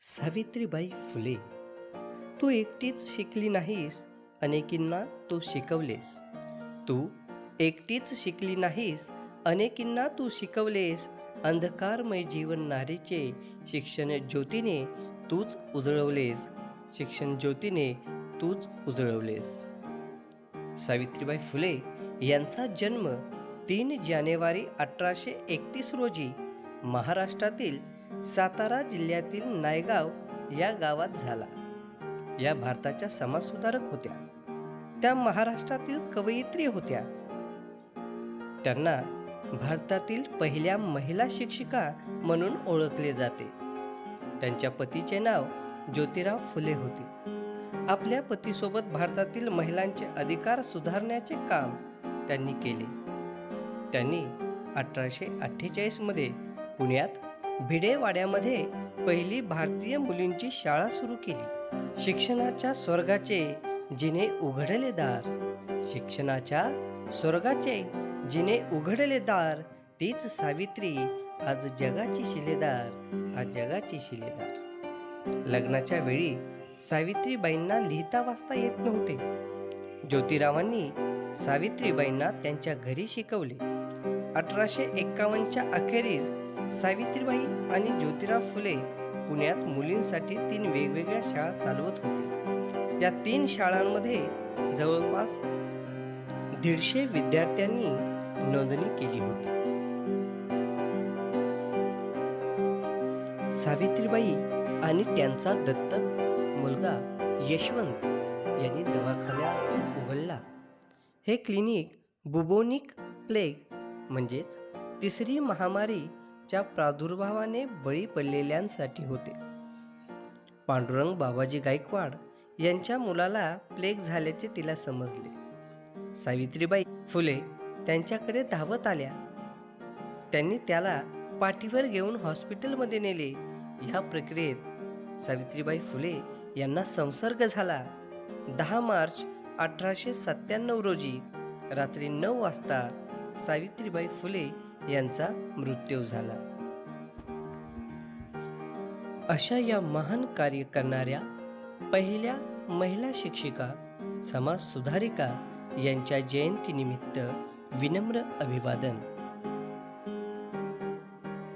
सावित्रीबाई फुले तू एकटीच शिकली नाहीस अनेकींना तू शिकवलेस. तू एकटीच शिकली नाहीस अनेकींना तू शिकवलेस. अंधकारमय जीवन नारीचे शिक्षण ज्योतीने तूच उजळवलेस. शिक्षण ज्योतीने तूच उजळवलेस. सावित्रीबाई फुले यांचा जन्म तीन जानेवारी अठराशे एकतीस रोजी महाराष्ट्रातील सातारा जिल्ह्यातील नायगाव या गावात झाला. या भारताच्या समाजसुधारक होत्या. त्या महाराष्ट्रातील कवयित्री होत्या. त्यांना भारतातील पहिल्या महिला शिक्षिका म्हणून ओळखले जाते. त्यांच्या पतीचे नाव ज्योतिराव फुले होते. आपल्या पतीसोबत भारतातील महिलांचे अधिकार सुधारण्याचे काम त्यांनी केले. त्यांनी अठराशे अठ्ठेचाळीसमध्ये पुण्यात भिडेवाड्यामध्ये पहिली भारतीय मुलींची शाळा सुरू केली. शिक्षणाच्या स्वर्गाचे जिने उघडले दार. शिक्षणाच्या स्वर्गाचे जिने उघडले दार. तीच सावित्री आज जगाची शिलेदार. आज जगाची शिलेदार. लग्नाच्या वेळी सावित्रीबाईंना लिहिता वाचता येत नव्हते. ज्योतिरावांनी सावित्रीबाईंना त्यांच्या घरी शिकवले. अठराशे एक्कावन्नच्या अखेरीस सावित्रीबाई आणि ज्योतिराव फुले पुण्यात मुलींसाठी तीन वेगवेगळ्या शाळा चालवत होते. या तीन शाळांमध्ये जवळपास दीडशे विद्यार्थ्यांनी नोंदणी केली होती. सावित्रीबाई आणि त्यांचा दत्तक मुलगा यशवंत यांनी दवाखान्यात उघडला. हे क्लिनिक बुबोनिक प्लेग म्हणजेच तिसरी महामारी च्या प्रादुर्भावाने बळी पडलेल्यांसाठी होते. पांडुरंग बाबाजी गायकवाड यांच्या मुलाला प्लेग झाल्याचे तिला समजले. सावित्रीबाई फुले त्यांच्याकडे धावत आल्या. त्यांनी त्याला पाठीवर घेऊन हॉस्पिटलमध्ये नेले. ह्या प्रक्रियेत सावित्रीबाई फुले यांना संसर्ग झाला. दहा मार्च अठराशे सत्त्याण्णव रोजी रात्री नऊ वाजता सावित्रीबाई फुले यांचा मृत्यू झाला. अशा या महान कार्य करणाऱ्या पहिल्या महिला शिक्षिका समाज सुधारिका यांच्या जयंतीनिमित्त विनम्र अभिवादन.